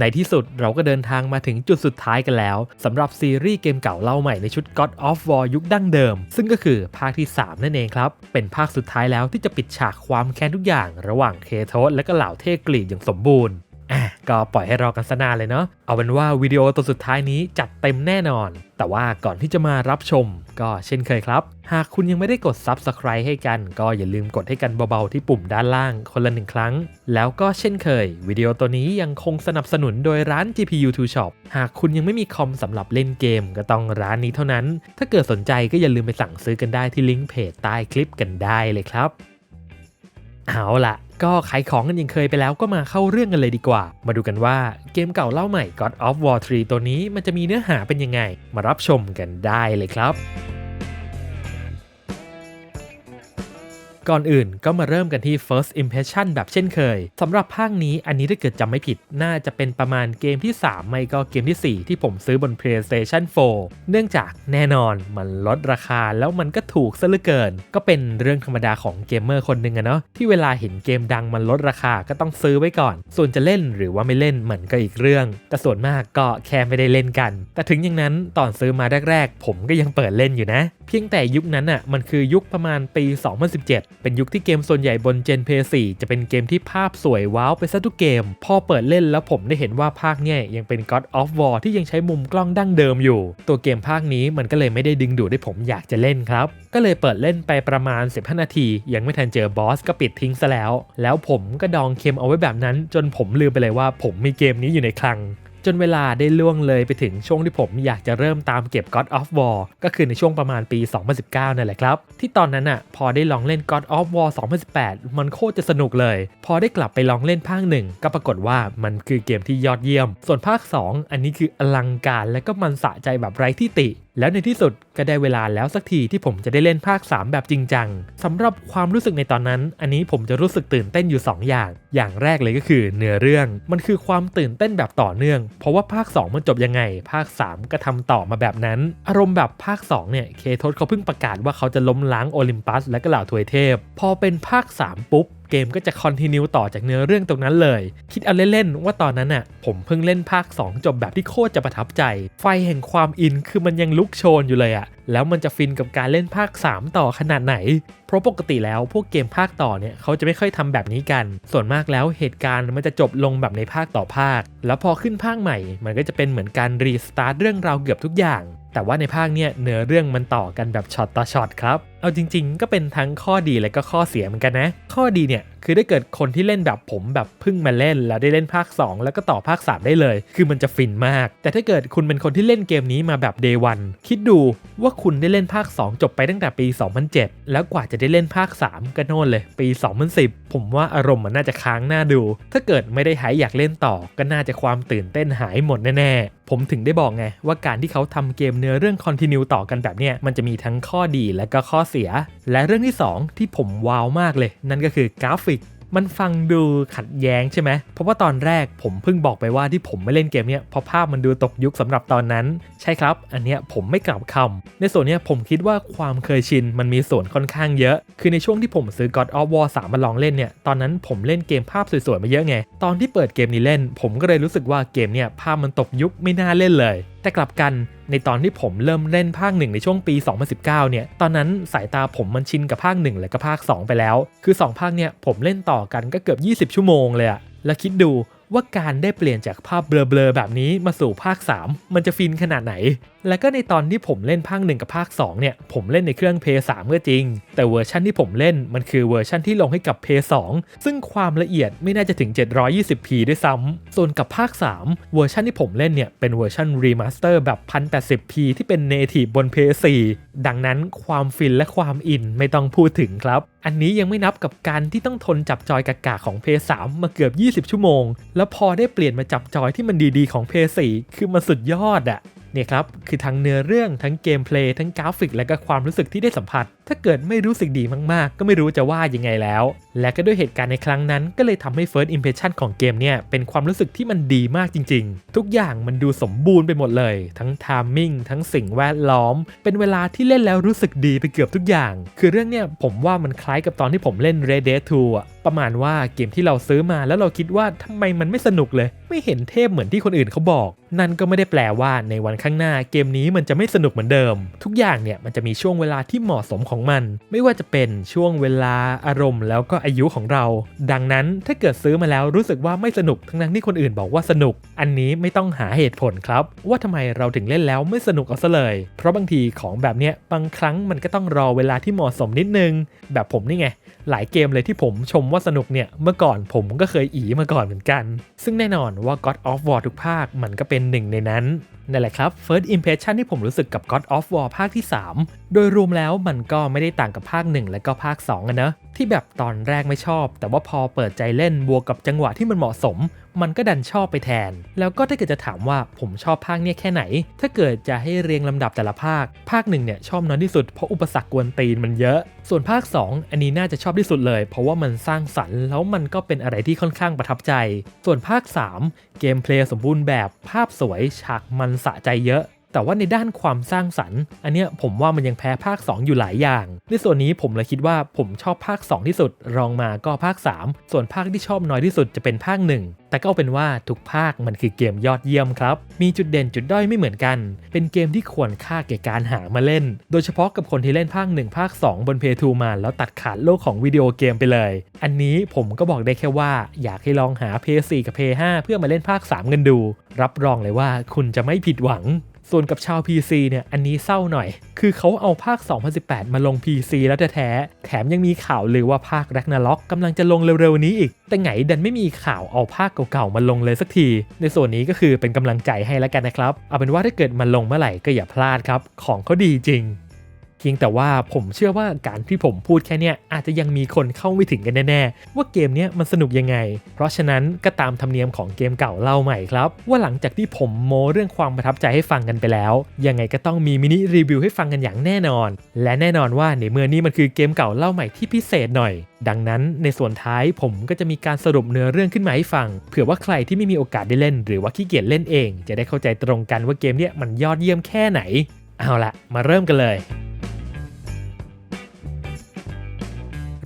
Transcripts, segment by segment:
ในที่สุดเราก็เดินทางมาถึงจุดสุดท้ายกันแล้วสำหรับซีรีส์เกมเก่าเล่าใหม่ในชุด God of War ยุคดั้งเดิม ซึ่งก็คือภาคที่ 3 นั่นเองครับ เป็นภาคสุดท้ายแล้วที่จะปิดฉากความแค้นทุกอย่าง ระหว่างเคโทสและก็เหล่าเทพกรีกอย่างสมบูรณ์ ก็ปล่อยให้รอกันสนานเลยเนาะเอาเป็นว่าวิดีโอตัวสุดท้ายนี้จัดเต็มแน่นอน แต่ว่าก่อนที่จะมารับชม ก็เช่นเคยครับ หากคุณยังไม่ได้กด Subscribe ให้กัน ก็อย่าลืมกดให้กันเบาๆที่ปุ่มด้านล่างคนละหนึ่งครั้ง แล้วก็เช่นเคย วิดีโอตัวนี้ยังคงสนับสนุนโดยร้าน GPU 2 Shop หากคุณยังไม่มีคอมสำหรับเล่นเกม ก็ต้องร้านนี้เท่านั้น ถ้าเกิดสนใจก็อย่าลืมไปสั่งซื้อกันได้ที่ลิงก์เพจใต้คลิปกันได้เลยครับ เอาล่ะ ก็ขายของกันยังเคยไปแล้วก็มาเข้าเรื่องกันเลยดีกว่า มาดูกันว่าเกมเก่าเล่าใหม่ God of War 3 ตัวนี้มันจะมีเนื้อหาเป็นยังไง มารับชมกันได้เลยครับ ก่อนอื่นก็มาเริ่มกันที่ first impression แบบเช่นเคยสำหรับภาคนี้อันนี้ถ้าเกิดจำไม่ผิด น่าจะเป็นประมาณเกมที่ 3 ไม่ก็เกมที่ 4 ที่ผมซื้อบน PlayStation 4 เนื่องจากแน่นอนมันลดราคาแล้วมันก็ถูกซะเหลือเกิน ก็เป็นเรื่องธรรมดาของเกมเมอร์คนหนึ่งอะเนาะที่เวลาเห็นเกมดังมันลดราคาก็ต้องซื้อไว้ก่อน ส่วนจะเล่นหรือว่าไม่เล่นมันก็อีกเรื่อง แต่ส่วนมากก็แค่ไม่ได้เล่นกัน แต่ถึงอย่างนั้นตอนซื้อมาแรกๆ ผมก็ยังเปิดเล่นอยู่นะ เพียงแต่ยุคนั้นอะมันคือยุคประมาณปี 2017 เป็นยุคที่เกมส่วนใหญ่บน Gen p 4จะเป็นเกมที่ภาพสวยว้าวไปซะทุกเกม พอเปิดเล่นแล้วผมได้เห็นว่าภาคเนี่ยยังเป็น God of War ที่ยังใช้มุมกล้องดั้งเดิมอยู่ ตัวเกมภาคนี้มันก็เลยไม่ได้ดึงดูดให้ผมอยากจะเล่นครับ ก็เลยเปิดเล่นไปประมาณ 15 นาที ยังไม่ทันเจอบอสก็ปิดทิ้งซะแล้ว แล้วผมก็ดองเค็มเอาไว้แบบนั้น จนผมลืมไปเลยว่าผมมีเกมนี้อยู่ในคลัง จนเวลาได้ล่วงเลยไปถึงช่วงที่ผมอยากจะเริ่มตามเก็บ God of War ก็คือในช่วงประมาณปี 2019นั่นแหละครับ ที่ตอนนั้นอะพอได้ลองเล่น God of War 2018 มันโคตรจะสนุกเลย พอได้กลับไปลองเล่นภาคหนึ่งก็ปรากฏว่ามันคือเกมที่ยอดเยี่ยม ส่วนภาค 2 อันนี้คืออลังการและก็มันสะใจแบบไร้ที่ติ แล้วในที่สุดก็ได้เวลาแล้วสักทีที่ผมจะได้เล่นภาค 3 แบบจริงจังสำหรับความรู้สึกในตอนนั้น อันนี้ผมจะรู้สึกตื่นเต้นอยู่ 2 อย่าง อย่างแรกเลยก็คือเนื้อเรื่อง มันคือความตื่นเต้นแบบต่อเนื่อง เพราะว่าภาค 2 มันจบยังไง ภาค 3 ก็ทำต่อมาแบบนั้น อารมณ์แบบภาค 2 เนี่ยเคทสเขาเพิ่งประกาศว่าเขาจะล้มล้างโอลิมปัสและก็เหล่าทวยเทพ พอเป็นภาค 3 ปุ๊บ เกมก็จะคอนติเนียต่อจากเนื้อเรื่องตรงนั้นเลย คิดเอาเล่นๆว่าตอนนั้นน่ะผมเพิ่งเล่นภาค 2 จบแบบที่โคตรจะประทับใจ ไฟแห่งความอินคือมันยังลุกโชนอยู่เลยอะแล้วมันจะฟินกับการเล่นภาค 3 ต่อขนาดไหน เพราะปกติแล้วพวกเกมภาคต่อเนี่ยเขาจะไม่ค่อยทำแบบนี้กัน ส่วนมากแล้วเหตุการณ์มันจะจบลงแบบในภาคต่อภาค แล้วพอขึ้นภาคใหม่ มันก็จะเป็นเหมือนการรีสตาร์ทเรื่องราวเกือบทุกอย่าง แต่ว่าในภาคเนี่ยเนื้อเรื่องมันต่อกันแบบช็อตต่อช็อตครับเอาจริง ๆ ก็เป็นทั้งข้อดีและก็ข้อเสียเหมือนกันนะ ข้อดีเนี่ยคือได้เกิดคนที่เล่นแบบผมแบบเพิ่งมาเล่น แล้วได้เล่นภาค 2 แล้วก็ต่อภาค 3 ได้เลย คือมันจะฟินมาก แต่ถ้าเกิดคุณเป็นคนที่เล่นเกมนี้มาแบบ day one คิดดูว่าคุณได้เล่นภาค 2 จบไปตั้งแต่ปี 2007 แล้วกว่าจะได้เล่นภาค 3 ก็โน่นเลย ปี 2010 ผมว่าอารมณ์มันน่าจะค้างหน้าดู ถ้าเกิดไม่ได้หายอยากเล่นต่อ ก็น่าจะความตื่นเต้นหายหมดแน่ๆผมถึงได้บอกไงว่าการที่เขาทำเกมเนื้อเรื่องคอนติเนียต่อกันแบบเนี้ยมันจะมีทั้งข้อดีและก็ข้อเสีย และเรื่องที่ 2 ที่ผมว้าวมากเลย นั่นก็คือกราฟิก มันฟังดูขัดแย้งใช่ไหม เพราะว่าตอนแรกผมเพิ่งบอกไปว่าที่ผมไม่เล่นเกมเนี้ยเพราะภาพมันดูตกยุคสำหรับตอนนั้น ใช่ครับ อันเนี้ยผมไม่กลับคำในส่วนเนี้ยผมคิดว่าความเคยชินมันมีส่วนค่อนข้างเยอะ คือในช่วงที่ผมซื้อ God of War 3มาลองเล่นเนี่ย ตอนนั้นผมเล่นเกมภาพสวยๆมาเยอะไง ตอนที่เปิดเกมนี้เล่น ผมก็เลยรู้สึกว่าเกมเนี่ยภาพมันตกยุคไม่น่าเล่นเลย แต่กลับกันในตอนที่ผมเริ่มเล่นภาคหนึ่งในช่วงปี 2019 เนี่ย ตอนนั้นสายตาผมมันชินกับภาค 1 และก็ภาค 2 ไปแล้ว คือ 2 ภาคเนี่ยผมเล่นต่อกันก็เกือบ 20 ชั่วโมงเลยอะแล้วคิดดูว่าการได้เปลี่ยนจากภาพเบลอๆแบบนี้มาสู่ภาค 3 มันจะฟินขนาดไหน แล้วก็ในตอนที่ผมเล่นภาค1กับภาค2เนี่ยผมเล่นในเครื่อง p 3ก็จริง แต่เวอร์ชันที่ผมเล่นมันคือเวอร์ชันที่ลงให้กับ p 2ซึ่งความละเอียดไม่น่าจะถึง 720p ด้วยซ้ำส่วนกับภาค 3 เวอร์ชันที่ผมเล่นเนี่ยเป็นเวอร์ชันรีมาสเตอร์แบบ 1080p ที่เป็น native บน p 4ดังนั้นความฟินและความอินไม่ต้องพูดถึงครับ อันนี้ยังไม่นับกับการที่ต้องทนจับจอยกากาของ p 3มาเกือบ 20 ชั่วโมง แล้วพอได้เปลี่ยนมาจับจอยที่มันดีๆของ p 4คือมันสุดยอดอะ เนี่ยครับคือทั้งเนื้อเรื่องทั้งเกมเพลย์ทั้งกราฟิกและก็ความรู้สึกที่ได้สัมผัส ถ้าเกิดไม่รู้สึกดีมากๆ ก็ไม่รู้จะว่ายังไงแล้ว และก็ด้วยเหตุการณ์ในครั้งนั้น ก็เลยทำให้ First Impression ของเกมเนี่ยเป็นความรู้สึกที่มันดีมากจริง ๆ ทุกอย่างมันดูสมบูรณ์ไปหมดเลย ทั้งทามมิ่งทั้งสิ่งแวดล้อม เป็นเวลาที่เล่นแล้วรู้สึกดีไปเกือบทุกอย่าง คือเรื่องเนี้ยผมว่ามันคล้ายกับตอนที่ผมเล่น Red Dead 2อะประมาณว่าเกมที่เราซื้อมาแล้วเราคิดว่าทำไมมันไม่สนุกเลย ไม่เห็นเทพเหมือนที่คนอื่นเขาบอก นั่นก็ไม่ได้แปลว่าในวันข้างหน้าเกมนี้มันจะไม่สนุกเหมือนเดิม ทุกอย่างเนี่ยมันจะมีช่วงเวลาที่เหมาะสมของมัน ไม่ว่าจะเป็นช่วงเวลาอารมณ์ แล้วก็อายุของเรา ดังนั้นถ้าเกิดซื้อมาแล้วรู้สึกว่าไม่สนุกทั้งนั้นที่คนอื่นบอกว่าสนุก อันนี้ไม่ต้องหาเหตุผลครับ ว่าทำไมเราถึงเล่นแล้วไม่สนุกเอาซะเลย เพราะบางทีของแบบเนี้ยบางครั้งมันก็ต้องรอเวลาที่เหมาะสมนิดนึง แบบผมนี่ไงหลายเกมเลยที่ผมชมว่าสนุกเนี่ยเมื่อก่อนผมก็เคยอีมาก่อนเหมือนกัน ซึ่งแน่นอนว่า God of War ทุกภาคมันก็เป็นหนึ่งในนั้น นั่นแหละครับ First Impression ที่ผมรู้สึกกับ God of War ภาคที่ 3 โดยรวมแล้วมันก็ไม่ได้ต่างกับภาค 1 และก็ภาค2อะนะที่แบบตอนแรกไม่ชอบ แต่ว่าพอเปิดใจเล่นบวกกับจังหวะที่มันเหมาะสม มันก็ดันชอบไปแทน แล้วก็ถ้าเกิดจะถามว่าผมชอบภาคเนี่ยแค่ไหน ถ้าเกิดจะให้เรียงลำดับแต่ละภาค ภาคหนึ่งเนี่ยชอบน้อยที่สุดเพราะอุปสรรคกวนตีนมันเยอะ ส่วนภาค 2 อันนี้น่าจะชอบที่สุดเลย เพราะว่ามันสร้างสรรค์แล้วมันก็เป็นอะไรที่ค่อนข้างประทับใจ ส่วนภาค 3 เกมเพลย์สมบูรณ์แบบภาพสวยฉากมันสะใจเยอะ แต่ว่าในด้านความสร้างสรรค์ อันเนี้ยผมว่ามันยังแพ้ภาค 2 อยู่หลายอย่าง ในส่วนนี้ผมเลยคิดว่าผมชอบภาค 2 ที่สุด รองมาก็ภาค 3 ส่วนภาคที่ชอบน้อยที่สุดจะเป็นภาค 1 แต่ก็เอาเป็นว่าทุกภาคมันคือเกมยอดเยี่ยมครับ มีจุดเด่นจุดด้อยไม่เหมือนกัน เป็นเกมที่ควรค่าแก่การหามาเล่น โดยเฉพาะกับคนที่เล่นภาค 1 ภาค 2 บน p 2มาแล้วตัดขาดโลกของวิดีโอเกมไปเลย อันนี้ผมก็บอกได้แค่ว่า อยากให้ลองหา PS4 กับ PS5 เพื่อมาเล่นภาค 3 กันดู รับรองเลยว่าคุณจะไม่ผิดหวัง ส่วนกับชาว PC เนี่ยอันนี้เศร้าหน่อย คือเขาเอาภาค 2018 มาลง PC แล้วแท้แถมยังมีข่าวเลยว่าภาคแร็กนาล็อกกำลังจะลงเร็วๆนี้อีก แต่ไงดันไม่มีข่าวเอาภาคเก่าๆมาลงเลยสักที ในส่วนนี้ก็คือเป็นกำลังใจให้แล้วกันนะครับ เอาเป็นว่าถ้าเกิดมันลงเมื่อไหร่ก็อย่าพลาดครับ ของเขาดีจริง พียงแต่ว่าผมเชื่อว่าการที่ผมพูดแค่เนี้ยอาจจะยังมีคนเข้าไม่ถึงกันแน่ๆ ว่าเกมเนี้ยมันสนุกยังไง เพราะฉะนั้นก็ตามธรรมเนียมของเกมเก่าเล่าใหม่ครับ ว่าหลังจากที่ผมโมเรื่องความประทับใจให้ฟังกันไปแล้ว ยังไงก็ต้องมีมินิรีวิวให้ฟังกันอย่างแน่นอน และแน่นอนว่าในเมื่อนี้มันคือเกมเก่าเล่าใหม่ที่พิเศษหน่อย ดังนั้นในส่วนท้ายผมก็จะมีการสรุปเนื้อเรื่องขึ้นมาให้ฟัง เผื่อว่าใครที่ไม่มีโอกาสได้เล่น หรือว่าขี้เกียจเล่นเอง จะได้เข้าใจตรงกันว่าเกมเนี้ยมันยอดเยี่ยมแค่ไหน เอาละมาเริ่มกันเลย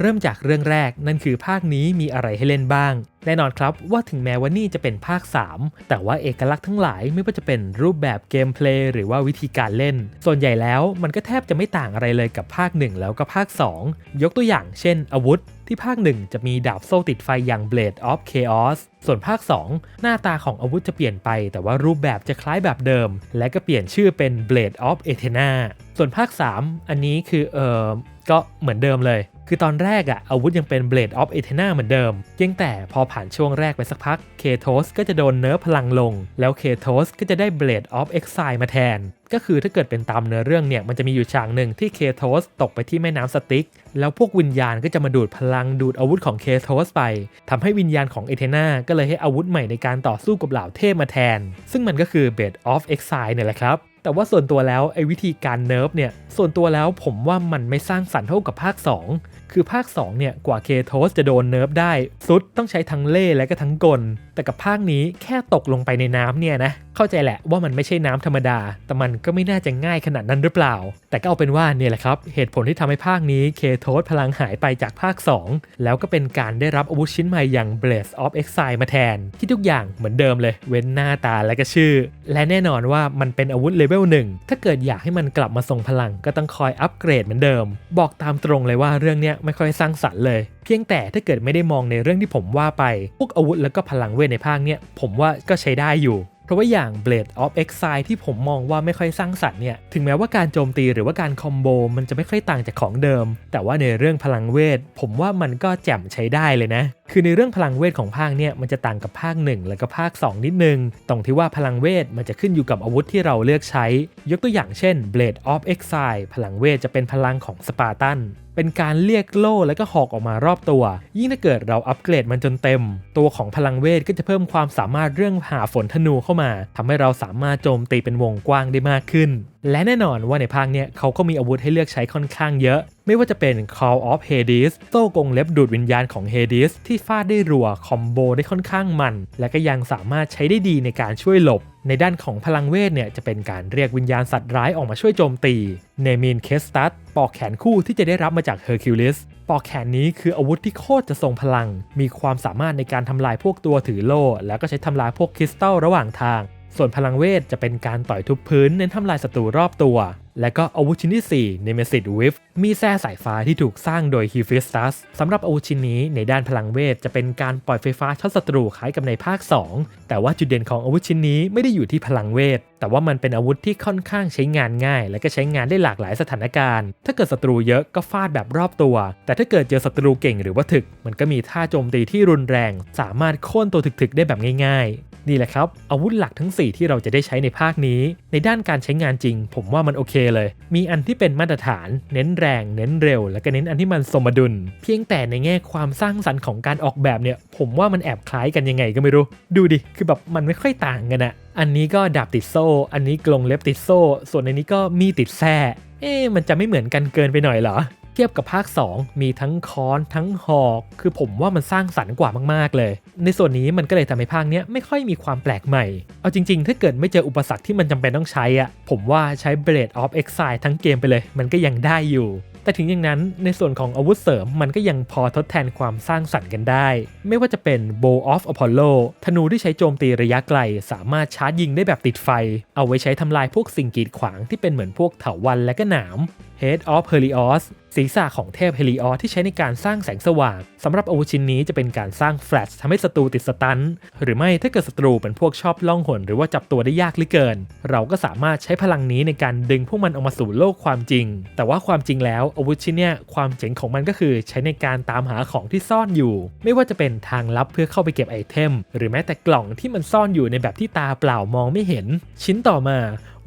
เริ่มจากเรื่องแรกนั่นคือภาคนี้มีอะไรให้เล่นบ้าง แน่นอนครับว่าถึงแม้ว่านี่จะเป็นภาค 3 แต่ว่าเอกลักษณ์ทั้งหลายไม่ว่าจะเป็นรูปแบบเกมเพลย์หรือว่าวิธีการเล่น ส่วนใหญ่แล้วมันก็แทบจะไม่ต่างอะไรเลยกับภาค 1 แล้วก็ภาค 2 ยกตัวอย่างเช่น อาวุธ ที่ภาค 1 จะมีดาบโซ่ติดไฟอย่าง Blade of Chaos ส่วนภาค 2 หน้าตาของอาวุธจะเปลี่ยนไป แต่ว่ารูปแบบจะคล้ายแบบเดิม และก็เปลี่ยนชื่อเป็น Blade of Athena ส่วนภาค 3 อันนี้คือเออก็เหมือนเดิมเลย คือตอนแรกอะอาวุธยังเป็น Blade of Athena เหมือนเดิม เพียงแต่พอผ่านช่วงแรกไปสักพักเคโทสก็จะโดนเนิร์ฟพลังลง แล้วเคโทสก็จะได้ Blade of Exile มาแทน ก็คือถ้าเกิดเป็นตามเนื้อเรื่องเนี่ยมันจะมีอยู่ฉากหนึ่งที่เคโทสตกไปที่แม่น้ำสติก แล้วพวกวิญญาณก็จะมาดูดพลังดูดอาวุธของเคโทสไปทำให้วิญญาณของเอเธนาก็เลยให้อาวุธใหม่ในการต่อสู้กับเหล่าเทพมาแทน ซึ่งมันก็คือ Blade of Exile เนี่ยแหละครับแต่ว่าส่วนตัวแล้วไอ้วิธีการเนิร์ฟเนี่ยส่วนตัวแล้วผมว่ามันไม่สร้างสรรค์เท่ากับภาค 2 คือภาค2เนี่ยกว่าเคโทสจะโดนเนิร์ฟได้ซุดต้องใช้ทั้งเล่และก็ทั้งกล แต่กับภาคนี้แค่ตกลงไปในน้ำเนี่ยนะเข้าใจแหละว่ามันไม่ใช่น้ำธรรมดา แต่มันก็ไม่น่าจะง่ายขนาดนั้นหรือเปล่า แต่ก็เอาเป็นว่าเนี่ยแหละครับเหตุผลที่ทำให้ภาคนี้เคโทสพลังหายไปจากภาค 2 แล้วก็เป็นการได้รับอาวุธชิ้นใหม่อย่าง Blaze of Exile มาแทน ที่ทุกอย่างเหมือนเดิมเลย เว้นหน้าตาและก็ชื่อ และแน่นอนว่ามันเป็นอาวุธเลเวลหนึ่งถ้าเกิดอยากให้มันกลับมาทรงพลังก็ต้องคอยอัปเกรดเหมือนเดิม บอกตามตรงเลยว่าเรื่องเนี้ยไม่ค่อยสร้างสรรค์เลย เพียงแต่ถ้าเกิดไม่ได้มองในเรื่องที่ผมว่าไป พวกอาวุธแล้วก็พลังเวทในภาคเนี้ยผมว่าก็ใช้ได้อยู่เพราะว่าอย่าง Blade of Exile ที่ผมมองว่าไม่ค่อยสร้างสรรค์เนี่ย ถึงแม้ว่าการโจมตีหรือว่าการคอมโบมันจะไม่ค่อยต่างจากของเดิม แต่ว่าในเรื่องพลังเวท ผมว่ามันก็แจ่มใช้ได้เลยนะ คือในเรื่องพลังเวทของภาคเนี่ยมันจะต่างกับภาค 1 แล้วก็ภาค 2 นิดนึง ตรงที่ว่าพลังเวทมันจะขึ้นอยู่กับอาวุธที่เราเลือกใช้ ยกตัวอย่างเช่น Blade of Exile พลังเวทจะเป็นพลังของสปาร์ตันเป็นการเรียกโล่แล้วก็หอกออกมารอบตัว ยิ่งถ้าเกิดเราอัปเกรดมันจนเต็ม ตัวของพลังเวทก็จะเพิ่มความสามารถเรื่องหาฝนธนูเข้ามาทำให้เราสามารถโจมตีเป็นวงกว้างได้มากขึ้น และแน่นอนว่าในภาคเนี้ยเขาก็มีอาวุธให้เลือกใช้ค่อนข้างเยอะ ไม่ว่าจะเป็น Call of Hades โซ่กงเล็บดูดวิญญาณของ Hades ที่ฟาดได้รัวคอมโบได้ค่อนข้างมัน และก็ยังสามารถใช้ได้ดีในการช่วยหลบ ในด้านของพลังเวทเนี่ยจะเป็นการเรียกวิญญาณสัตว์ร้ายออกมาช่วยโจมตี เนมินเคสตัสปอกแขนคู่ที่จะได้รับมาจากเฮอร์คิวลิสปอกแขนนี้คืออาวุธที่โคตรจะทรงพลัง มีความสามารถในการทำลายพวกตัวถือโล่ แล้วก็ใช้ทำลายพวกคริสตัลระหว่างทาง ส่วนพลังเวทจะเป็นการต่อยทุบพื้นเน้นทำลายศัตรูรอบตัว และก็อาวุธชิ้นที่ 4 Nemesis Whip มีแส้สายฟ้าที่ถูกสร้างโดย Hephaestus สำหรับอาวุธชิ้นนี้ในด้านพลังเวทจะเป็นการปล่อยไฟฟ้าช็อตศัตรูคล้ายกับในภาค 2 แต่ว่าจุดเด่นของอาวุธชิ้นนี้ไม่ได้อยู่ที่พลังเวท แต่ว่ามันเป็นอาวุธที่ค่อนข้างใช้งานง่าย และก็ใช้งานได้หลากหลายสถานการณ์ ถ้าเกิดศัตรูเยอะก็ฟาดแบบรอบตัว แต่ถ้าเกิดเจอศัตรูเก่งหรือว่าถึก มันก็มีท่าโจมตีที่รุนแรง สามารถโค่นตัวถึกๆได้แบบง่ายๆ นี่แหละครับ อาวุธหลักทั้ง 4 ที่เราจะได้ใช้ในภาคนี้ ในด้านการใช้งานจริง ผมว่ามันโอเคเลย มีอันที่เป็นมาตรฐาน เน้นแรง เน้นเร็ว และก็เน้นอันที่มันสมดุล เพียงแต่ในแง่ความสร้างสรรค์ของการออกแบบเนี่ย ผมว่ามันแอบคล้ายกันยังไงก็ไม่รู้ ดูดิ คือแบบมันไม่ค่อยต่างกันอะอันนี้ก็ดาบติดโซ่ อันนี้กลงเล็บติดโซ่ ส่วนอันนี้ก็มีติดแส้เอ๊ะมันจะไม่เหมือนกันเกินไปหน่อยเหรอ เทียบกับภาค 2 มีทั้งค้อนทั้งหอก คือผมว่ามันสร้างสรรค์กว่ามากๆเลย ในส่วนนี้มันก็เลยทำให้ภาคเนี้ยไม่ค่อยมีความแปลกใหม่ เอาจริง ๆ ถ้าเกิดไม่เจออุปสรรคที่มันจำเป็นต้องใช้อะผมว่าใช้ Blade of Exile ทั้งเกมไปเลย มันก็ยังได้อยู่แต่ถึงอย่างนั้นในส่วนของอาวุธเสริมมันก็ยังพอทดแทนความสร้างสรรค์กันได้ ไม่ว่าจะเป็น Bow of Apollo ธนูที่ใช้โจมตีระยะไกล สามารถชาร์จยิงได้แบบติดไฟ เอาไว้ใช้ทำลายพวกสิ่งกีดขวางที่เป็นเหมือนพวกเถาวัลย์และก็หนาม Head of Helios ศีรษะของเทพเฮลิออสที่ใช้ในการสร้างแสงสว่างสำหรับอาวุธชิ้นนี้จะเป็นการสร้างแฟลชทำให้ศัตรูติดสตันหรือไม่ถ้าเกิดศัตรูเป็นพวกชอบล่องหนหรือว่าจับตัวได้ยากหลือเกิน เราก็สามารถใช้พลังนี้ในการดึงพวกมันออกมาสู่โลกความจริง แต่ว่าความจริงแล้วอาวุธชิ้นเนี้ยความเจ๋งของมันก็คือใช้ในการตามหาของที่ซ่อนอยู่ ไม่ว่าจะเป็นทางลับเพื่อเข้าไปเก็บไอเทม หรือแม้แต่กล่องที่มันซ่อนอยู่ในแบบที่ตาเปล่ามองไม่เห็น ชิ้นต่อมา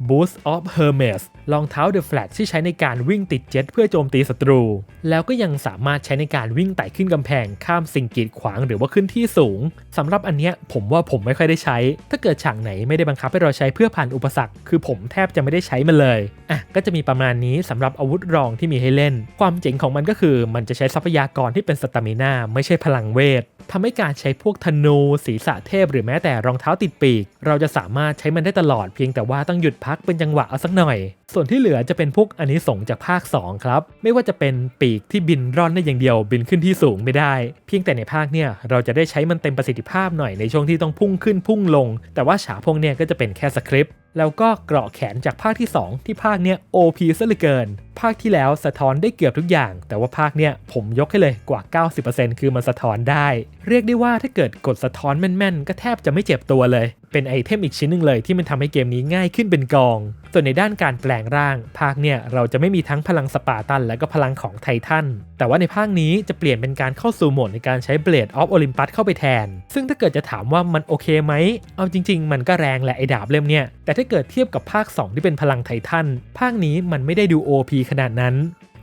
Boost of Hermes รองเท้า The Flat ที่ใช้ในการวิ่งติดเจ็ตเพื่อโจมตีศัตรู แล้วก็ยังสามารถใช้ในการวิ่งไต่ขึ้นกำแพงข้ามสิ่งกีดขวางหรือว่าขึ้นที่สูงสำหรับอันเนี้ยผมว่าผมไม่ค่อยได้ใช้ ถ้าเกิดฉากไหนไม่ได้บังคับให้เราใช้เพื่อผ่านอุปสรรค คือผมแทบจะไม่ได้ใช้มันเลยอะก็จะมีประมาณนี้สำหรับอาวุธรองที่มีให้เล่น ความเจ๋งของมันก็คือมันจะใช้ทรัพยากรที่เป็นสตามิน่าไม่ใช่พลังเวททำให้การใช้พวกธนู ศีรษะเทพ หรือแม้แต่รองเท้าติดปีก เราจะสามารถใช้มันได้ตลอดเพียงแต่ว่าต้องหยุดพักเป็นจังหวะเอาสักหน่อย ส่วนที่เหลือจะเป็นพวกอันนี้ส่งจากภาค 2 ครับ ไม่ว่าจะเป็นปีกที่บินร่อนได้อย่างเดียว บินขึ้นที่สูงไม่ได้ เพียงแต่ในภาคเนี่ยเราจะได้ใช้มันเต็มประสิทธิภาพหน่อยในช่วงที่ต้องพุ่งขึ้นพุ่งลง แต่ว่าฉากพวกเนี่ยก็จะเป็นแค่สคริปต์ แล้วก็เกราะแขนจากภาคที่ 2 ที่ภาคเนี้ย OP ซะเหลือเกิน ภาคที่แล้วสะท้อนได้เกือบทุกอย่าง แต่ว่าภาคเนี้ยผมยกให้เลยกว่า 90%คือมันสะท้อนได้ เรียกได้ว่าถ้าเกิดกดสะท้อนแม่นๆ ก็แทบจะไม่เจ็บตัวเลย เป็นไอเทมอีกชิ้นหนึ่งเลยที่มันทำให้เกมนี้ง่ายขึ้นเป็นกอง ส่วนในด้านการแปลงร่าง ภาคเนี่ยเราจะไม่มีทั้งพลังสปาร์ตัน และก็พลังของไททัน แต่ว่าในภาคนี้จะเปลี่ยนเป็นการเข้าสู่โหมดในการใช้เบลดออฟโอลิมปัสเข้าไปแทน ซึ่งถ้าเกิดจะถามว่ามันโอเคไหม เอาจริง ๆ มันก็แรงแหละไอ้ดาบเล่มเนี่ย แต่ถ้าเกิดเทียบกับภาค 2 ที่เป็นพลังไททัน ภาคนี้มันไม่ได้ดู OP ขนาดนั้น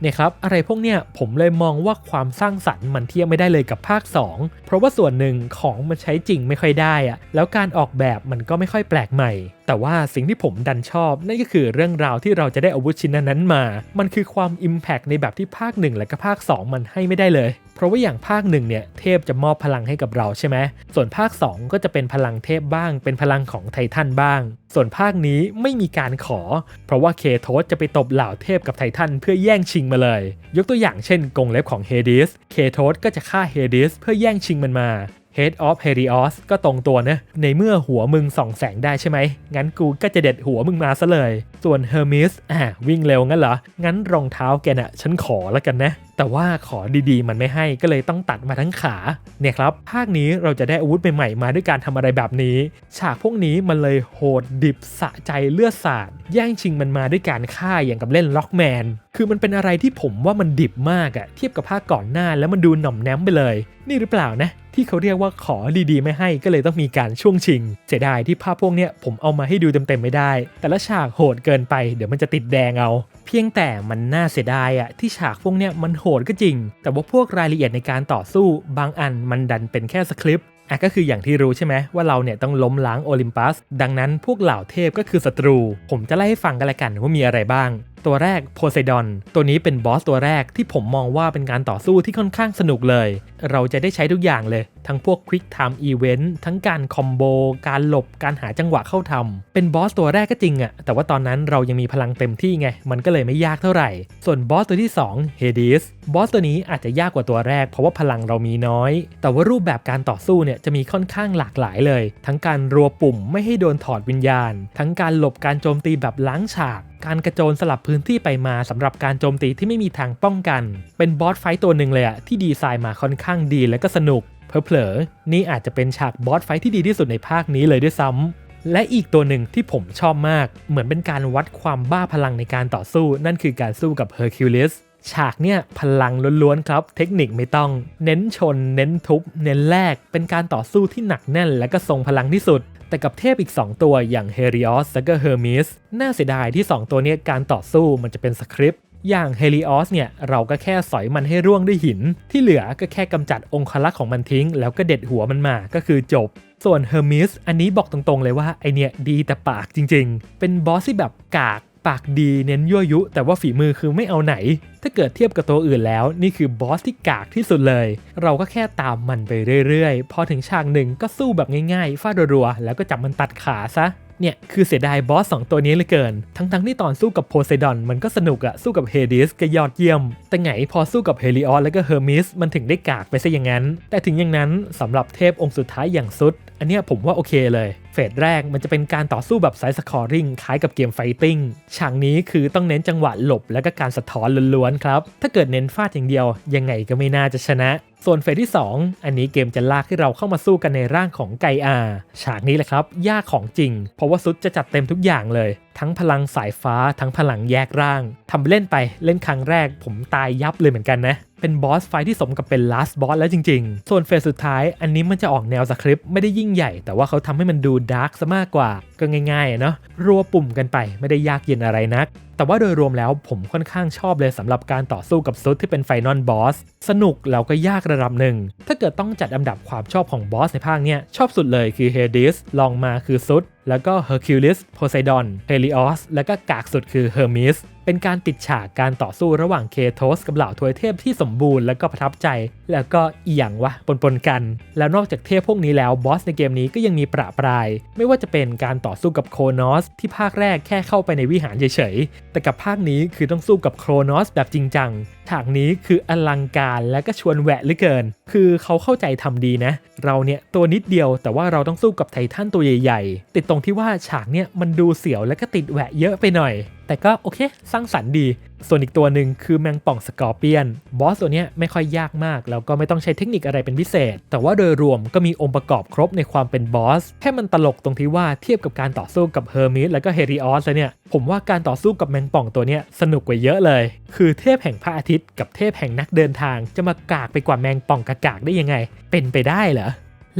เนี่ยครับอะไรพวกเนี้ยผมเลยมองว่าความสร้างสรรค์มันเทียบไม่ได้เลยกับภาค 2 เพราะว่าส่วนหนึ่งของมันใช้จริงไม่ค่อยได้อะแล้วการออกแบบมันก็ไม่ค่อยแปลกใหม่ แต่ว่าสิ่งที่ผมดันชอบ นั่นก็คือเรื่องราวที่เราจะได้อาวุธชิ้นนั้นมา มันคือความ Impact ในแบบที่ภาค 1 และก็ภาค 2 มันให้ไม่ได้เลย เพราะว่าอย่างภาคหนึ่งเนี่ยเทพจะมอบพลังให้กับเราใช่ไหมส่วนภาค 2 ก็จะเป็นพลังเทพบ้าง เป็นพลังของไททันบ้าง ส่วนภาคนี้ไม่มีการขอ เพราะว่าเคโทสจะไปตบเหล่าเทพกับไททันเพื่อแย่งชิงมาเลย ยกตัวอย่างเช่นกรงเล็บของเฮดิสเคโทสก็จะฆ่าเฮดิสเพื่อแย่งชิงมันมา Head of Helios ก็ตรงตัวนะ ในเมื่อหัวมึงส่องแสงได้ใช่ไหม งั้นกูก็จะเด็ดหัวมึงมาซะเลย ส่วน Hermes อ่าวิ่งเร็วงั้นเหรอ งั้นรองเท้าแกน่ะฉันขอแล้วกันนะ แต่ว่าขอดีๆ มันไม่ให้ก็เลยต้องตัดมาทั้งขา เนี่ยครับ ภาคนี้เราจะได้อาวุธใหม่ๆมาด้วยการทำอะไรแบบนี้ ฉากพวกนี้มันเลยโหดดิบสะใจเลือดสาด แย่งชิงมันมาด้วยการฆ่าอย่างกับเล่นล็อกแมนคือมันเป็นอะไรที่ผมว่ามันดิบมากอะเทียบกับภาคก่อนหน้าแล้วมันดูหน่อมแนมไปเลย นี่หรือเปล่านะ ที่เขาเรียกว่าขอดีๆ ไม่ให้ก็เลยต้องมีการช่วงชิง เสียดายที่ภาพพวกเนี้ยผมเอามาให้ดูเต็มๆไม่ได้ แต่ละฉากโหดเกินไปเดี๋ยวมันจะติดแดงเอา เพียงแต่มันน่าเสียดายอะที่ฉากพวกเนี้ยมันโหดก็จริง แต่ว่าพวกรายละเอียดในการต่อสู้ บางอันมันดันเป็นแค่สคริปต์อะก็คืออย่างที่รู้ใช่ไหมว่าเราเนี่ยต้องล้มล้างโอลิมปัส ดังนั้นพวกเหล่าเทพก็คือศัตรู ผมจะไล่ให้ฟังกันละกันว่ามีอะไรบ้าง ตัวแรกโพไซดอนตัวนี้เป็นบอสตัวแรกที่ผมมองว่าเป็นการต่อสู้ที่ค่อนข้างสนุกเลย เราจะได้ใช้ทุกอย่างเลย ทั้งพวก Quick Time Event ทั้งการคอมโบการหลบการหาจังหวะเข้าทำเป็นบอสตัวแรกก็จริงอะแต่ว่าตอนนั้นเรายังมีพลังเต็มที่ไง มันก็เลยไม่ยากเท่าไหร่ ส่วนบอสตัวที่2 Hades บอสตัวนี้อาจจะยากกว่าตัวแรก เพราะว่าพลังเรามีน้อย แต่ว่ารูปแบบการต่อสู้เนี่ยจะมีค่อนข้างหลากหลายเลย ทั้งการรัวปุ่มไม่ให้โดนถอดวิญญาณ ทั้งการหลบการโจมตีแบบล้างฉาก การกระโจนสลับพื้นที่ไปมาสำหรับการโจมตีที่ไม่มีทางป้องกัน เป็นบอสไฟต์ตัวหนึ่งเลยอะที่ดีไซน์มาค่อนข้างดีและก็สนุกเพลอๆนี่อาจจะเป็นฉากบอสไฟต์ที่ดีที่สุดในภาคนี้เลยด้วยซ้ำและอีกตัวหนึ่งที่ผมชอบมาก เหมือนเป็นการวัดความบ้าพลังในการต่อสู้ นั่นคือการสู้กับเฮอร์คิวลิสฉากเนี่ยพลังล้วนๆครับ เทคนิคไม่ต้อง เน้นชน เน้นทุบ เน้นแลกเป็นการต่อสู้ที่หนักแน่น และก็ทรงพลังที่สุด แต่กับเทพอีก 2 ตัวอย่างเฮริออสและก็เฮอร์มิสน่าเสียดายที่ 2 ตัวนี้การต่อสู้มันจะเป็นสคริปต์อย่างเฮลิออสเนี่ยเราก็แค่สอยมันให้ร่วงด้วยหิน ที่เหลือก็แค่กำจัดองคลักษ์ของมันทิ้ง แล้วก็เด็ดหัวมันมาก็คือจบ ส่วนเฮอร์มิสอันนี้บอกตรงๆเลยว่าไอเนี่ยดีแต่ปากจริงๆ เป็นบอสที่แบบกาก ปากดีเน้นยั่วยุ แต่ว่าฝีมือคือไม่เอาไหน ถ้าเกิดเทียบกับตัวอื่นแล้ว นี่คือบอสที่กากที่สุดเลย เราก็แค่ตามมันไปเรื่อยๆ พอถึงฉากหนึ่งก็สู้แบบง่ายๆฟาดรัวๆ แล้วก็จับมันตัดขาซะเนี่ยคือเสียดายบอส2ตัวนี้เลือเกิน ทั้งๆที่ตอนสู้กับโพไซดอนมันก็สนุกอะสู้กับเฮดิสก็ยอดเยี่ยม แต่ไงพอสู้กับเฮลิออสแล้วก็เฮอร์มิสมันถึงได้กากไปซะอย่างนั้น แต่ถึงอย่างนั้นสำหรับเทพองค์สุดท้ายอย่างซุด อันเนี้ยผมว่าโอเคเลย เฟสแรกมันจะเป็นการต่อสู้แบบไซส์สคอร์ริงคล้ายกับเกมไฟติ้งฉากนี้คือต้องเน้นจังหวะหลบและก็การสะท้อนล้วนๆครับ ถ้าเกิดเน้นฟาดอย่างเดียว ยังไงก็ไม่น่าจะชนะ ส่วนเฟสที่ 2 อันนี้เกมจะลากให้เราเข้ามาสู้กันในร่างของไกอาฉากนี้แหละครับ ยากของจริง เพราะว่าซุดจะจัดเต็มทุกอย่างเลย ทั้งพลังสายฟ้า ทั้งพลังแยกร่างทำเล่นไปเล่นครั้งแรก ผมตายยับเลยเหมือนกันนะ เป็นบอสไฟที่สมกับเป็นลาสบอสแล้วจริง ๆ ส่วนเฟสสุดท้ายอันนี้มันจะออกแนวสคริปต์ไม่ได้ยิ่งใหญ่ แต่ว่าเขาทำให้มันดูดาร์กซะมากกว่า ก็ง่ายๆเนาะรัวปุ่มกันไปไม่ได้ยากเย็นอะไรนัก แต่ว่าโดยรวมแล้วผมค่อนข้างชอบเลยสำหรับการต่อสู้กับซุดที่เป็นไฟนอลบอสสนุกแล้วก็ยากระดับหนึ่ง ถ้าเกิดต้องจัดอันดับความชอบของบอสในภาคเนี้ยชอบสุดเลยคือเฮดิสลองมาคือซุดแล้วก็เฮอร์คิวลิสโพไซดอนเฮลิออสแล้วก็กากสุดคือเฮอร์มิสเป็นการติดฉากการต่อสู้ระหว่างเคโทสกับเหล่าทวยเทพที่สมบูรณ์แล้วก็ประทับใจ แล้วก็อีหยังวะปนๆกัน แล้วนอกจากเทพพวกนี้แล้วบอสในเกมนี้ก็ยังมีประปราย ไม่ว่าจะเป็นการต่อสู้กับโครนอสที่ภาคแรกแค่เข้าไปในวิหารเฉยๆ แต่กับภาคนี้คือต้องสู้กับโครนอสแบบจริงจังฉากนี้คืออลังการและก็ชวนแหวะเหลือเกิน คือเขาเข้าใจทำดีนะ เราเนี่ยตัวนิดเดียวแต่ว่าเราต้องสู้กับไททันตัวใหญ่ๆติดตรงที่ว่าฉากเนี่ยมันดูเสียวและก็ติดแหวะเยอะไปหน่อย แต่ก็โอเค สร้างสรรค์ดี ส่วนอีกตัวหนึ่งคือแมงป่องสกอร์เปียน บอสตัวเนี้ยไม่ค่อยยากมาก แล้วก็ไม่ต้องใช้เทคนิคอะไรเป็นพิเศษ แต่ว่าโดยรวมก็มีองค์ประกอบครบในความเป็นบอส แค่มันตลกตรงที่ว่าเทียบกับการต่อสู้กับเฮอร์มิสแล้วก็เฮริออสเนี่ย ผมว่าการต่อสู้กับแมงป่องตัวเนี้ยสนุกกว่าเยอะเลย คือเทพแห่งพระอาทิตย์กับเทพแห่งนักเดินทาง จะมากากไปกว่าแมงป่องกากๆได้ยังไง เป็นไปได้เหรอ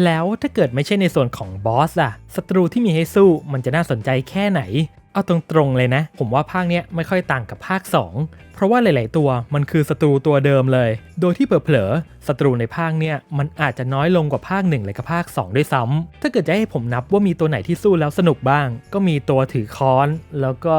แล้วถ้าเกิดไม่ใช่ในส่วนของบอสล่ะศัตรูที่มีให้สู้มันจะน่าสนใจแค่ไหน เอาตรงๆเลยนะ ผมว่าภาคเนี้ยไม่ค่อยต่างกับภาค 2 เพราะว่าหลาย ๆ ตัวมันคือศัตรูตัวเดิมเลย โดยที่เผลอๆศัตรูในภาคเนี้ยมันอาจจะน้อยลงกว่าภาค 1 เลยกับภาค 2 ด้วยซ้ำถ้าเกิดจะให้ผมนับว่ามีตัวไหนที่สู้แล้วสนุกบ้าง ก็มีตัวถือค้อน แล้วก็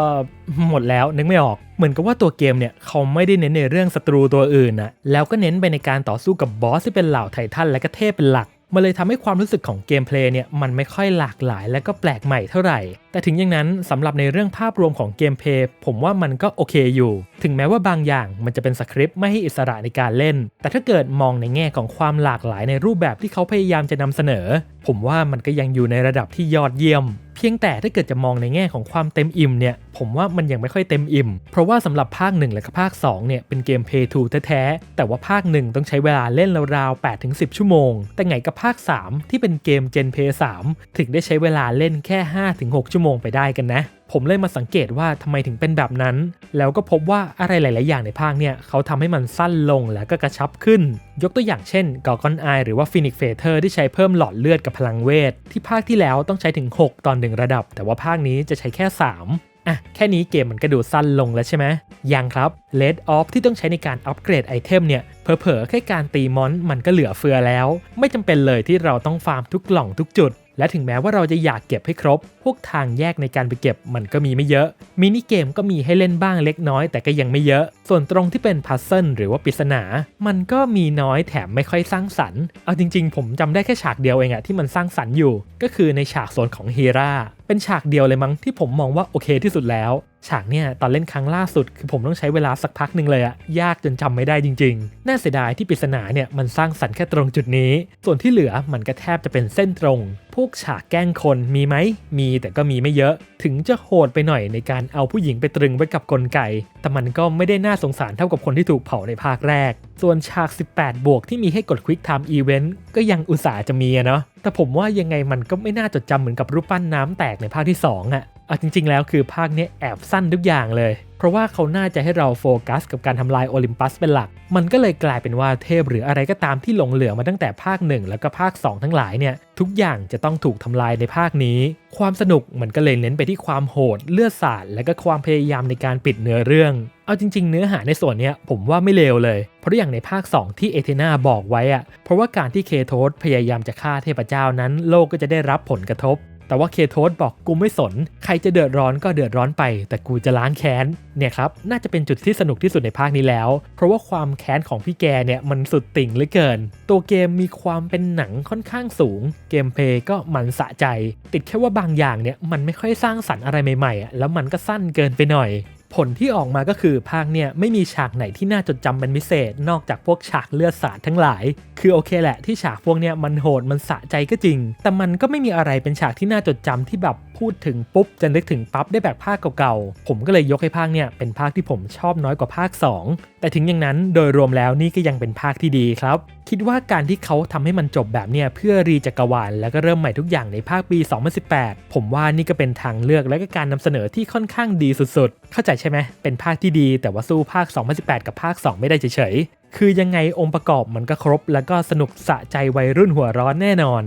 หมดแล้วนึกไม่ออกเหมือนกับว่าตัวเกมเนี่ยเขาไม่ได้เน้นในเรื่องศัตรูตัวอื่นนะแล้วก็เน้นไปในการต่อสู้กับบอสที่เป็นเหล่าไททันและก็เทพเป็นหลัก มันเลยทำให้ความรู้สึกของเกมเพลย์เนี่ยมันไม่ค่อยหลากหลายและก็แปลกใหม่เท่าไหร่ แต่ถึงอย่างนั้นสำหรับในเรื่องภาพรวมของเกมเพลย์ผมว่ามันก็โอเคอยู่ ถึงแม้ว่าบางอย่างมันจะเป็นสคริปต์ไม่ให้อิสระในการเล่น แต่ถ้าเกิดมองในแง่ของความหลากหลายในรูปแบบที่เขาพยายามจะนำเสนอ ผมว่ามันก็ยังอยู่ในระดับที่ยอดเยี่ยม เพียงแต่ถ้าเกิดจะมองในแง่ของความเต็มอิ่มเนี่ย ผมว่ามันยังไม่ค่อยเต็มอิ่ม เพราะว่าสำหรับภาค 1 และก็ภาค 2 เนี่ยเป็นเกม Pay to แท้ๆ แต่ว่าภาค 1 ต้องใช้เวลาเล่นราวๆ8-10 ชั่วโมง แต่ไงกับภาค 3 ที่เป็นเกม Gen Pay 3ถึงได้ใช้เวลาเล่นแค่5-6ชั่วโมงไปได้กันนะ ผมเลยมาสังเกตว่าทำไมถึงเป็นแบบนั้น แล้วก็พบว่าอะไรหลาย ๆ อย่างในภาคเนี่ยเขาทำให้มันสั้นลงและก็กระชับขึ้น ยกตัวอย่างเช่นกอ g อนไอหรือว่าฟินิกเฟเธอร์ที่ใช้เพิ่มหลอดเลือดกับพลังเวท ที่ภาคที่แล้วต้องใช้ถึง 6 ตอนหนึ่งระดับ แต่ว่าภาคนี้จะใช้แค่ 3อะแค่นี้เกมมันก็ดูสั้นลงแล้วใช่ไหมยังครับ Let Off ที่ต้องใช้ในการอัปเกรดไอเทมเนี่ยเผลอๆแค่การตีมอนมันก็เหลือเฟือแล้ว ไม่จำเป็นเลยที่เราต้องฟาร์มทุกกล่องทุกจุด และถึงแม้ว่าเราจะอยากเก็บให้ครบ พวกทางแยกในการไปเก็บมันก็มีไม่เยอะ มินิเกมก็มีให้เล่นบ้างเล็กน้อยแต่ก็ยังไม่เยอะ ส่วนตรงที่เป็นพัซเซิลหรือว่าปริศนา มันก็มีน้อยแถมไม่ค่อยสร้างสรรค์ เอาจริง ๆ ผมจำได้แค่ฉากเดียวเองอะที่มันสร้างสรรค์อยู่ ก็คือในฉากโซนของเฮราเป็นฉากเดียวเลยมั้งที่ผมมองว่าโอเคที่สุดแล้ว ฉากเนี่ยตอนเล่นครั้งล่าสุด คือผมต้องใช้เวลาสักพักหนึ่งเลยอะยากจนจำไม่ได้จริงๆ น่าเสียดายที่ปริศนาเนี่ยมันสร้างสรรค์แค่ตรงจุดนี้ ส่วนที่เหลือมันก็แทบจะเป็นเส้นตรง พวกฉากแกล้งคนมีไหม มีแต่ก็มีไม่เยอะ ถึงจะโหดไปหน่อยในการเอาผู้หญิงไปตรึงไว้กับกลไก แต่มันก็ไม่ได้น่าสงสารเท่ากับคนที่ถูกเผาในภาคแรก ส่วนฉาก 18 บวกที่มีให้กด Quick Time Event ก็ยังอุตส่าห์จะมีอะเนาะแต่ผมว่ายังไงมันก็ไม่น่าจดจำเหมือนกับรูปปั้นน้ำแตกในภาคที่2อะ เอาจริง ๆ แล้วคือภาคนี้แอบสั้นทุกอย่างเลย เพราะว่าเขาน่าจะให้เราโฟกัสกับการทำลายโอลิมปัสเป็นหลัก มันก็เลยกลายเป็นว่าเทพหรืออะไรก็ตามที่หลงเหลือมาตั้งแต่ภาค 1 แล้วก็ภาค 2 ทั้งหลายเนี่ยทุกอย่างจะต้องถูกทำลายในภาคนี้ ความสนุกมันก็เลยเน้นไปที่ความโหดเลือดสาดและก็ความพยายามในการปิดเนื้อเรื่องเอาจริง ๆ เนื้อหาในส่วนนี้ผมว่าไม่เลวเลย เพราะอย่างในภาค 2 ที่เอเทนาบอกไว้อะเพราะว่าการที่เคโทสพยายามจะฆ่าเทพเจ้านั้น โลกก็จะได้รับผลกระทบ แต่ว่าเคโทสบอกกูไม่สน ใครจะเดือดร้อนก็เดือดร้อนไป แต่กูจะล้างแค้นเนี่ยครับน่าจะเป็นจุดที่สนุกที่สุดในภาคนี้แล้ว เพราะว่าความแค้นของพี่แกเนี่ยมันสุดติ่งเหลือเกิน ตัวเกมมีความเป็นหนังค่อนข้างสูง เกมเพลย์ก็มันสะใจ ติดแค่ว่าบางอย่างเนี่ยมันไม่ค่อยสร้างสรรค์อะไรใหม่ๆ แล้วมันก็สั้นเกินไปหน่อย ผลที่ออกมาก็คือภาคเนี่ยไม่มีฉากไหนที่น่าจดจำเป็นพิเศษ นอกจากพวกฉากเลือดสาดทั้งหลาย คือโอเคแหละที่ฉากพวกเนี่ยมันโหดมันสะใจก็จริง แต่มันก็ไม่มีอะไรเป็นฉากที่น่าจดจำที่แบบพูดถึงปุ๊บจะนึกถึงปั๊บได้แบบภาคเก่าๆ ผมก็เลยยกให้ภาคเนี่ยเป็นภาคที่ผมชอบน้อยกว่าภาค 2 แต่ถึงอย่างนั้นโดยรวมแล้วนี่ก็ยังเป็นภาคที่ดีครับ คิดว่าการที่เขาทำให้มันจบแบบเนี่ยเพื่อรีจักรวาลแล้วก็เริ่มใหม่ทุกอย่างในภาคปี 2018 ผมว่านี่ก็เป็นทางเลือกและก็การนำเสนอที่ค่อนข้างดีสุดๆ เข้าใจใช่ไหมเป็นภาคที่ดี แต่ว่าสู้ภาค 2018 กับภาค 2 ไม่ได้เฉยๆคือยังไงองค์ประกอบมันก็ครบ แล้วก็สนุกสะใจวัยรุ่นหัวร้อนแน่นอน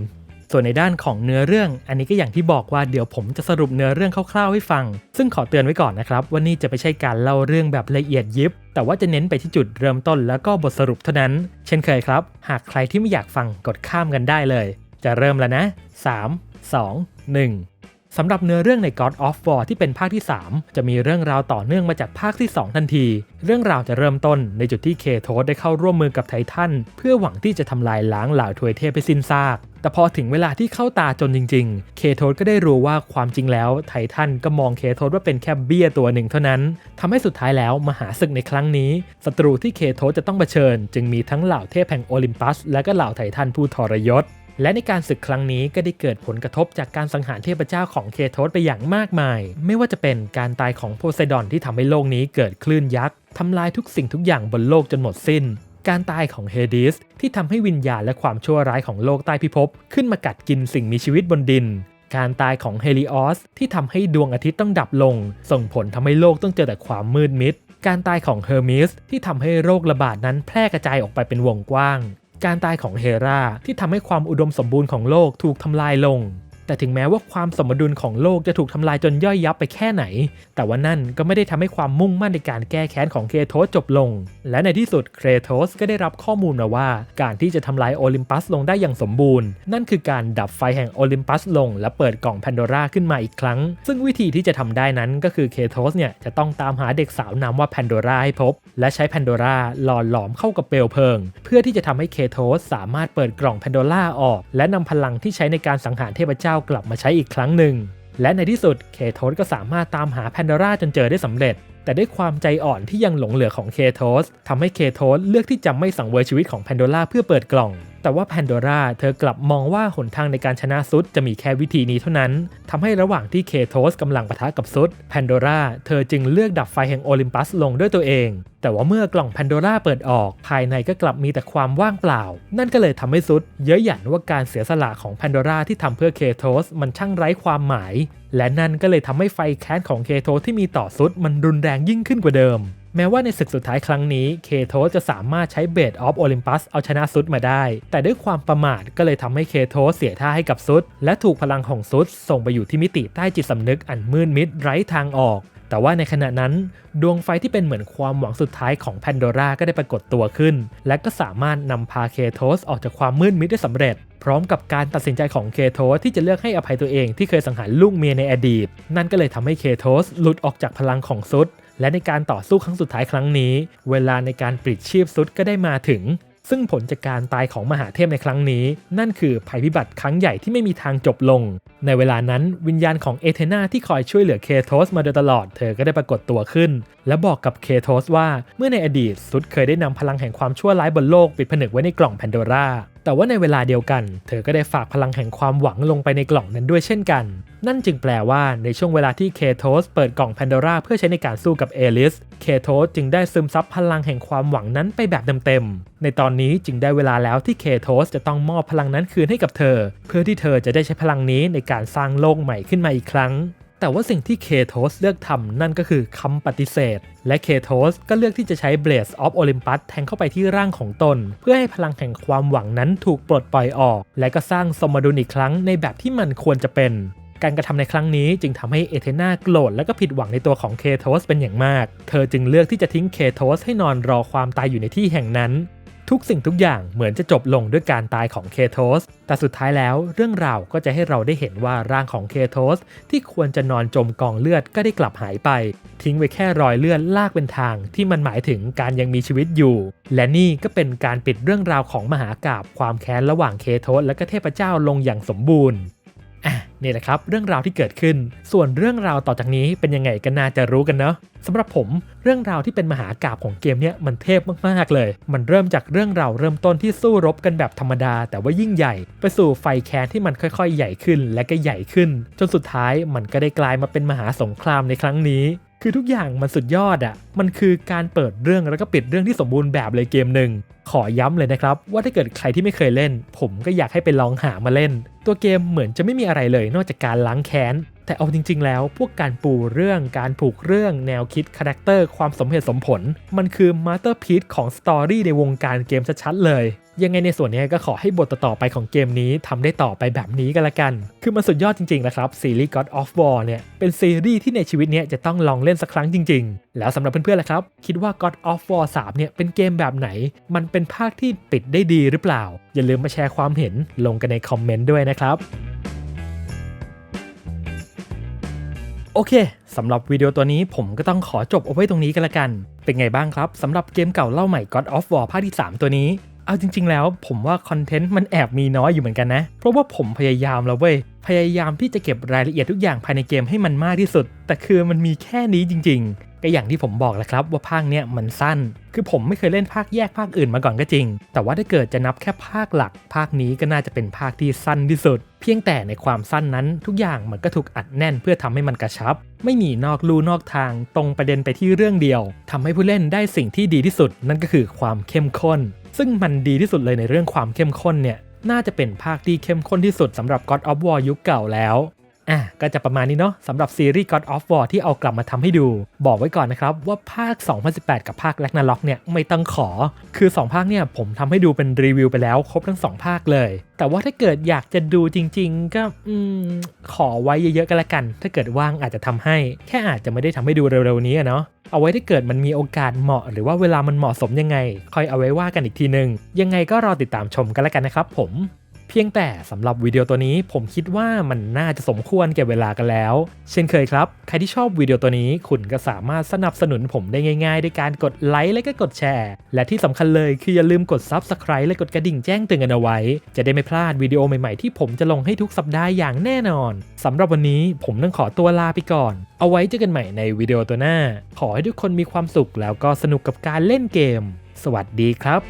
ส่วนในด้านของเนื้อเรื่อง อันนี้ก็อย่างที่บอกว่าเดี๋ยวผมจะสรุปเนื้อเรื่องคร่าวๆให้ฟัง ซึ่งขอเตือนไว้ก่อนนะครับว่านี่จะไม่ใช่การเล่าเรื่องแบบละเอียดยิบ แต่ว่าจะเน้นไปที่จุดเริ่มต้นแล้วก็บทสรุปเท่านั้น เช่นเคยครับ หากใครที่ไม่อยากฟังกดข้ามกันได้เลย จะเริ่มแล้วนะ 3 2 1 สำหรับเนื้อเรื่องใน God of War ที่เป็นภาคที่ 3 จะมีเรื่องราวต่อเนื่องมาจากภาคที่ 2 ทันที เรื่องราวจะเริ่มต้นในจุดที่เคโทสได้เข้าร่วมมือกับไททันเพื่อหวังที่จะทำลายล้างเหล่าทวยเทพไปสิ้นซาก แต่พอถึงเวลาที่เข้าตาจนจริง ๆ เคโทสก็ได้รู้ว่าความจริงแล้วไททันก็มองเคโทสว่าเป็นแค่เบี้ยตัวหนึ่งเท่านั้นทำให้สุดท้ายแล้วมหาศึกในครั้งนี้ศัตรูที่เคโทสจะต้องเผชิญ จึงมีทั้งเหล่าเทพแห่งโอลิมปัส และก็เหล่าไททันผู้ทรยศ และในการศึกครั้งนี้ก็ได้เกิดผลกระทบจากการสังหารเทพเจ้าของเคโทสไปอย่างมากมาย ไม่ว่าจะเป็นการตายของโพไซดอนที่ทำให้โลกนี้เกิดคลื่นยักษ์ทำลายทุกสิ่งทุกอย่างบนโลกจนหมดสิ้น การตายของเฮดิสที่ทำให้วิญญาณและความชั่วร้ายของโลกใต้พิภพขึ้นมากัดกินสิ่งมีชีวิตบนดิน การตายของเฮลิออสที่ทำให้ดวงอาทิตย์ต้องดับลง ส่งผลทำให้โลกต้องเจอแต่ความมืดมิดการตายของเฮอร์มิสที่ทำให้โรคระบาดนั้นแพร่กระจายออกไปเป็นวงกว้าง การตายของเฮราที่ทำให้ความอุดมสมบูรณ์ของโลกถูกทำลายลง แต่ถึงแม้ว่าความสมดุลของโลกจะถูกทำลายจนย่อยยับไปแค่ไหน แต่ว่านั่นก็ไม่ได้ทำให้ความมุ่งมั่นในการแก้แค้นของเคโทสจบลง และในที่สุดเคโทสก็ได้รับข้อมูลมาว่า การที่จะทำลายโอลิมปัสลงได้อย่างสมบูรณ์ นั่นคือการดับไฟแห่งโอลิมปัสลง และเปิดกล่องแพนโดราขึ้นมาอีกครั้ง ซึ่งวิธีที่จะทำได้นั้นก็คือเคโทสเนี่ยจะต้องตามหาเด็กสาวนามว่าแพนโดราให้พบ และใช้แพนโดราหล่อหลอมเข้ากับเปลวเพลิง เพื่อที่จะทำให้เคโทสสามารถเปิดกล่องแพนโดราออก และนำพลังที่ใช้ในการสังหารเทพเจ้ากลับมาใช้อีกครั้งหนึ่ง และในที่สุดเคโทสก็สามารถตามหาแพนดอร่าจนเจอได้สำเร็จ แต่ด้วยความใจอ่อนที่ยังหลงเหลือของเคโทสทำให้เคโทสเลือกที่จะไม่สังเวยชีวิตของแพนดอร่าเพื่อเปิดกล่องแต่ว่าแพนโดราเธอกลับมองว่าหนทางในการชนะซุดจะมีแค่วิธีนี้เท่านั้นทำให้ระหว่างที่เคโทสกำลังปะทะกับซุดแพนโดราเธอจึงเลือกดับไฟแห่งโอลิมปัสลงด้วยตัวเอง แต่ว่าเมื่อกล่องแพนโดราเปิดออก ภายในก็กลับมีแต่ความว่างเปล่า นั่นก็เลยทำให้ซุดเย้ยหยันว่าการเสียสละของแพนโดราที่ทำเพื่อเคโทสมันช่างไร้ความหมาย และนั่นก็เลยทำให้ไฟแค้นของเคโทสที่มีต่อซุดมันรุนแรงยิ่งขึ้นกว่าเดิม แม้ว่าในศึกสุดท้ายครั้งนี้เคโทสจะสามารถใช้เบดออฟโอลิมปัสเอาชนะซุดมาได้ แต่ด้วยความประมาทก็เลยทำให้เคโทสเสียท่าให้กับซุดและถูกพลังของซุดส่งไปอยู่ที่มิติใต้จิตสำนึกอันมืดมิดไร้ทางออก แต่ว่าในขณะนั้น ดวงไฟที่เป็นเหมือนความหวังสุดท้ายของแพนโดราก็ได้ปรากฏตัวขึ้น และก็สามารถนำพาเคโทสออกจากความมืดมิดได้สำเร็จพร้อมกับการตัดสินใจของเคโทสที่จะเลือกให้อภัยตัวเองที่เคยสังหารลูกเมียในอดีต นั่นก็เลยทำให้เคโทสหลุดออกจากพลังของซุด และในการต่อสู้ครั้งสุดท้ายครั้งนี้ เวลาในการปลิดชีพสุดก็ได้มาถึง ซึ่งผลจากการตายของมหาเทพในครั้งนี้ นั่นคือภัยพิบัติครั้งใหญ่ที่ไม่มีทางจบลงในเวลานั้นวิญญาณของเอเธนาที่คอยช่วยเหลือเคโทสมาโดยตลอดเธอก็ได้ปรากฏตัวขึ้น และบอกกับเคโทสว่าเมื่อในอดีตซุดเคยได้นำพลังแห่งความชั่วร้ายบนโลกปิดผนึกไว้ในกล่องแพนโดราแต่ว่าในเวลาเดียวกัน เธอก็ได้ฝากพลังแห่งความหวังลงไปในกล่องนั้นด้วยเช่นกัน นั่นจึงแปลว่าในช่วงเวลาที่เคโทสเปิดกล่องแพนโดราเพื่อใช้ในการสู้กับเอลิส เคโทสจึงได้ซึมซับพลังแห่งความหวังนั้นไปแบบเต็มๆ ในตอนนี้จึงได้เวลาแล้วที่เคโทสจะต้องมอบพลังนั้นคืนให้กับเธอ เพื่อที่เธอจะได้ใช้พลังนี้ในการสร้างโลกใหม่ขึ้นมาอีกครั้ง แต่ว่าสิ่งที่เคโทสเลือกทำนั่นก็คือคำปฏิเสธ และเคโทสก็เลือกที่จะใช้ Blaze of Olympus แทงเข้าไปที่ร่างของตน เพื่อให้พลังแห่งความหวังนั้นถูกปลดปล่อยออก และก็สร้างสมดุลอีกครั้งในแบบที่มันควรจะเป็นการกระทำในครั้งนี้จึงทำให้เอเธนาโกรธและก็ผิดหวังในตัวของเคโทสเป็นอย่างมาก เธอจึงเลือกที่จะทิ้งเคโทสให้นอนรอความตายอยู่ในที่แห่งนั้น ทุกสิ่งทุกอย่างเหมือนจะจบลงด้วยการตายของเคโทส แต่สุดท้ายแล้วเรื่องราวก็จะให้เราได้เห็นว่าร่างของเคโทส ที่ควรจะนอนจมกองเลือดก็ได้กลับหายไป ทิ้งไว้แค่รอยเลือดลากเป็นทางที่มันหมายถึงการยังมีชีวิตอยู่ และนี่ก็เป็นการปิดเรื่องราวของมหากาบความแค้นระหว่างเคโทสและก็เทพเจ้าลงอย่างสมบูรณ์ อะนี่แหละครับเรื่องราวที่เกิดขึ้น ส่วนเรื่องราวต่อจากนี้เป็นยังไงก็น่าจะรู้กันเนาะสำหรับผมเรื่องราวที่เป็นมหากราบของเกมเนี่ยมันเทพมากๆเลย มันเริ่มจากเรื่องราวเริ่มต้นที่สู้รบกันแบบธรรมดา แต่ว่ายิ่งใหญ่ ไปสู่ไฟแค้นที่มันค่อยๆ ใหญ่ขึ้นและก็ใหญ่ขึ้น จนสุดท้ายมันก็ได้กลายมาเป็นมหาสงครามในครั้งนี้ คือทุกอย่างมันสุดยอดอะ่ะ มันคือการเปิดเรื่องแล้วก็ปิดเรื่องที่สมบูรณ์แบบเลยเกมหนึ่ง ขอย้ำเลยนะครับ ว่าถ้าเกิดใครที่ไม่เคยเล่น ผมก็อยากให้ไปลองหามาเล่น ตัวเกมเหมือนจะไม่มีอะไรเลย นอกจากการล้างแค้น แต่เอาจริง ๆ แล้วพวกการปูเรื่อง การผูกเรื่อง แนวคิด คาแรคเตอร์ ความสมเหตุสมผล มันคือมาสเตอร์พีซของสตอรี่ในวงการเกมชัดๆเลย ยังไงในส่วนนี้ก็ขอให้บทต่อไปของเกมนี้ทำได้ต่อไปแบบนี้กันละกัน คือมันสุดยอดจริงๆนะครับซีรีส์ God of War เนี่ยเป็นซีรีส์ที่ในชีวิตเนี้ยจะต้องลองเล่นสักครั้งจริง ๆ แล้วสำหรับเพื่อนๆล่ะครับ คิดว่า God of War 3เนี่ยเป็นเกมแบบไหน มันเป็นภาคที่ปิดได้ดีหรือเปล่า อย่าลืมมาแชร์ความเห็นลงกันในคอมเมนต์ด้วยนะครับโอเค สำหรับวิดีโอตัวนี้ผมก็ต้องขอจบเอาไว้ตรงนี้กันละกัน เป็นไงบ้างครับสำหรับเกมเก่าเล่าใหม่ God of War ภาคที่ 3 ตัวนี้ เอาจริง ๆ แล้วผมว่าคอนเทนต์มันแอบมีน้อยอยู่เหมือนกันนะ เพราะว่าผมพยายามแล้วเว้ย พยายามที่จะเก็บรายละเอียดทุกอย่างภายในเกมให้มันมากที่สุด แต่คือมันมีแค่นี้จริง ๆ ก็อย่างที่ผมบอกแหละครับว่าภาคเนี้ยมันสั้น คือผมไม่เคยเล่นภาคแยกภาคอื่นมาก่อนก็จริง แต่ว่าถ้าเกิดจะนับแค่ภาคหลัก ภาคนี้ก็น่าจะเป็นภาคที่สั้นที่สุด เพียงแต่ในความสั้นนั้นทุกอย่างมันก็ถูกอัดแน่นเพื่อทำให้มันกระชับ ไม่มีนอกลู่นอกทาง ตรงประเด็นไปที่เรื่องเดียวทำให้ผู้เล่นได้สิ่งที่ดีที่สุด นั่นก็คือความเข้มข้น ซึ่งมันดีที่สุดเลยในเรื่องความเข้มข้นเนี่ยน่าจะเป็นภาคที่เข้มข้นที่สุดสำหรับ God of War ยุคเก่าแล้ว อะก็จะประมาณนี้เนาะสำหรับซีรีส์ God of War ที่เอากลับมาทำให้ดู บอกไว้ก่อนนะครับ ว่าภาค 2018 กับภาค Ragnarok เนี่ยไม่ต้องขอ คือ 2 ภาคเนี่ยผมทำให้ดูเป็นรีวิวไปแล้วครบทั้ง 2 ภาคเลย แต่ว่าถ้าเกิดอยากจะดูจริง ๆ ก็อืมขอไว้เยอะๆกันละกัน ถ้าเกิดว่างอาจจะทำให้ แค่อาจจะไม่ได้ทำให้ดูเร็วๆนี้เนาะเอาไว้ถ้าเกิดมันมีโอกาสเหมาะ หรือว่าเวลามันเหมาะสมยังไง ค่อยเอาไว้ว่ากันอีกทีนึง ยังไงก็รอติดตามชมกันละกันนะครับผม พียงแต่สำหรับวิดีโอตัวนี้ผมคิดว่ามันน่าจะสมควรแก่เวลากันแล้ว เช่นเคยครับ ใครที่ชอบวิดีโอตัวนี้ คุณก็สามารถสนับสนุนผมได้ง่ายๆ ด้วยการกดไลค์และก็กดแชร์ และที่สำคัญเลยคืออย่าลืมกด Subscribe และกดกระดิ่งแจ้งเตือนกันเอาไว้ จะได้ไม่พลาดวิดีโอใหม่ๆที่ผมจะลงให้ทุกสัปดาห์อย่างแน่นอนสำหรับวันนี้ผมต้องขอตัวลาไปก่อน เอาไว้เจอกันใหม่ในวิดีโอตัวหน้า ขอให้ทุกคนมีความสุขแล้วก็สนุกกับการเล่นเกม สวัสดีครับ